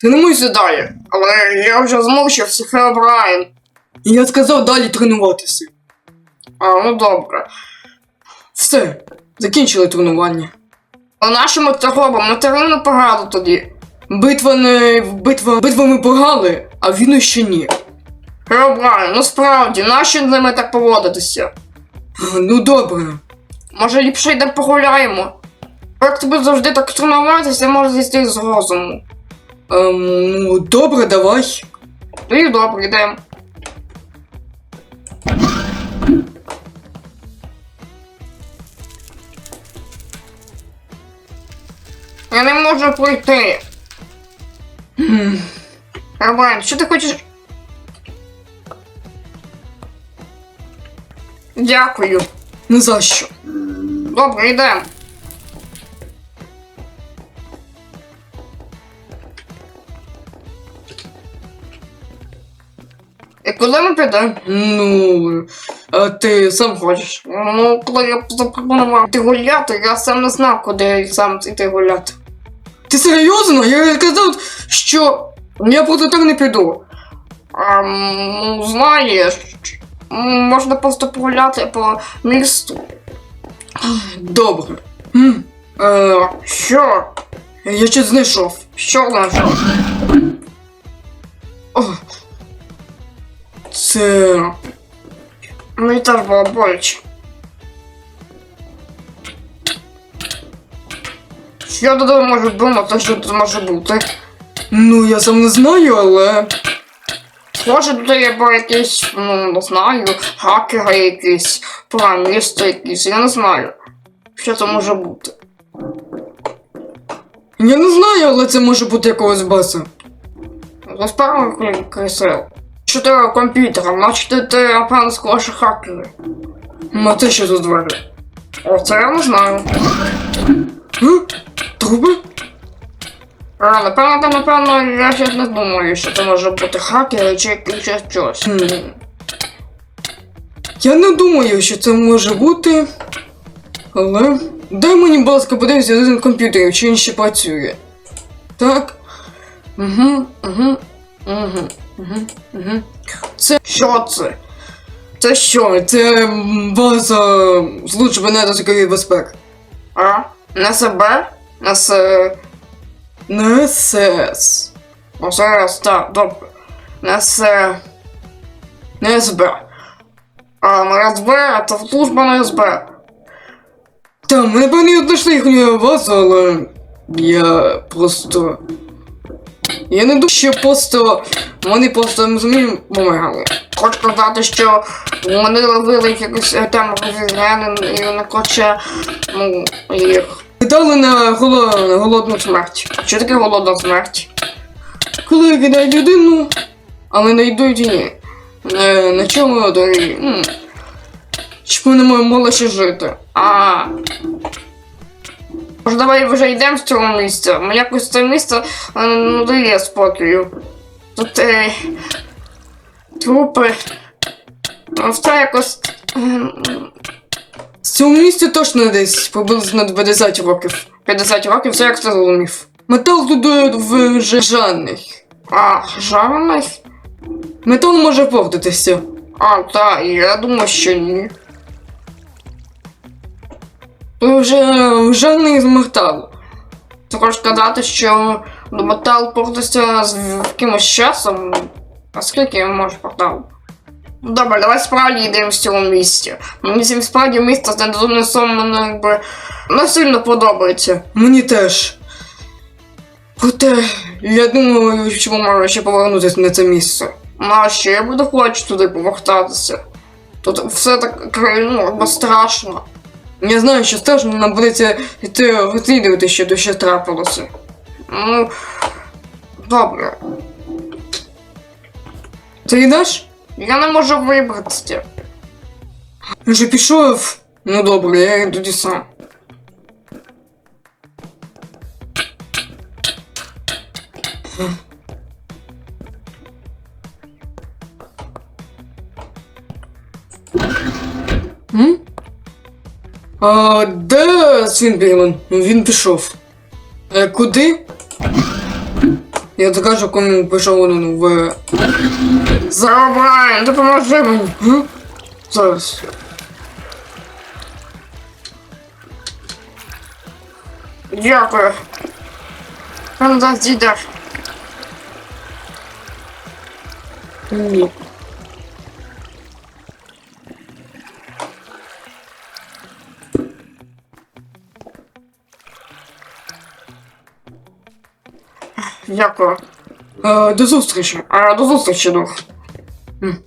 Тренуйся далі. Але я вже змовчився, Хеобрайн. Я сказав далі тренуватися. А, ну добре. Все, закінчили тренування. А нашому це робимо? Ми терміну тоді. Битва не. битва. битва ми програли, а він ще ні. Хеобрайн, ну справді, нащо з ними так поводитися? Ну добре. Може ліпше йдемо погуляємо? Як тобі завжди так тренуватися, може зійти з розуму. Ем, ну, добре, давай. Ну і добре, йдемо. Я не можу пройти. Роман, що ти хочеш? Дякую. Не за що. Добре, йдемо. Коли ми підемо? Ну, а ти сам хочеш. Ну, коли я запропонував йти гуляти, я сам не знав, куди сам йти гуляти. Ти серйозно? Я казав, що я просто так не піду. А, ну, знаєш, можна просто погуляти по місту. Добре. Е, що? Я щось знайшов. Що знайшов? Це. Мені теж було боляче. Що тут може думати, що тут може бути? Ну, я сам не знаю, але. Може, тут є бо якісь, ну, не знаю, хакери якісь, програмісти якісь, я не знаю. Що це може бути? Я не знаю, але це може бути якогось баса. Розправимо кресел. Чотири комп'ютера, значить ти, напевно, склаш хакери. А це що за двері? О, це я не знаю. Труби? А, напевно, там, напевно, я ще не думаю, що це може бути хакери чи якийсь ще щось. Я не думаю, що це може бути. Але. Дай мені, будь ласка, подивися один комп'ютер, чи він ще працює. Так. Угу, угу, угу, угу, угу. Це що це? Це що? Це база служби недосугової безпеки. А? На себе? На се... На СС. О, зараз, так, добре. На се... На СБ. А, на СБ, це служба на СБ. Та, ми напевно знайшли їхню базу, але я просто. Я не думаю, що просто вони просто розумію, помагали. Хочу сказати, що вони ловили якусь там розізрянин і вони хоче, ну, їх. Дали на, голодну смерть. Що таке голодна смерть? Коли кидають людину, але не йдуть ні. Е, на чому дорі? Ми не могли ще жити. А. Може, давай вже йдемо з цього місця. Мені якось це місце не дає спокою. Тут е, трупи. Ну, Це якось. З цього місця точно десь приблизно 50 років. 50 років, це як ти зрозумів. Метал тут е, вже жарний. А, жарний? Метал може повдатися. А, так, я думаю, що ні. Ну, вже жарний з металу. Ти хочеш сказати, що метал портиться з якимось часом. А скільки може портал? Добре, давай справді йдемо з цього місця. Мені цим справді місце з недозумним мене якби не сильно подобається. Мені теж. Проте, я думаю, що можна ще повернутися на це місце. Ну, а ще я буду хочу туди повертатися. Тут все так ну, страшно. Я знаю, що страшно, нам будеться йти розслідувати, що тут ще трапилося. Ну, добре. Ти йдеш? Я не можу вибратися. Я вже пішов. Ну добре, я йду тоді сам. М? А де Свінберман? Він пішов. Е, куди? Я докажу, кому пішов на нове. Забрай, допоможи мені. Га? Зараз. Дякую. Кандас дідер. Ні. Дякую. Е, до зустрічі. Е, до зустрічі. М.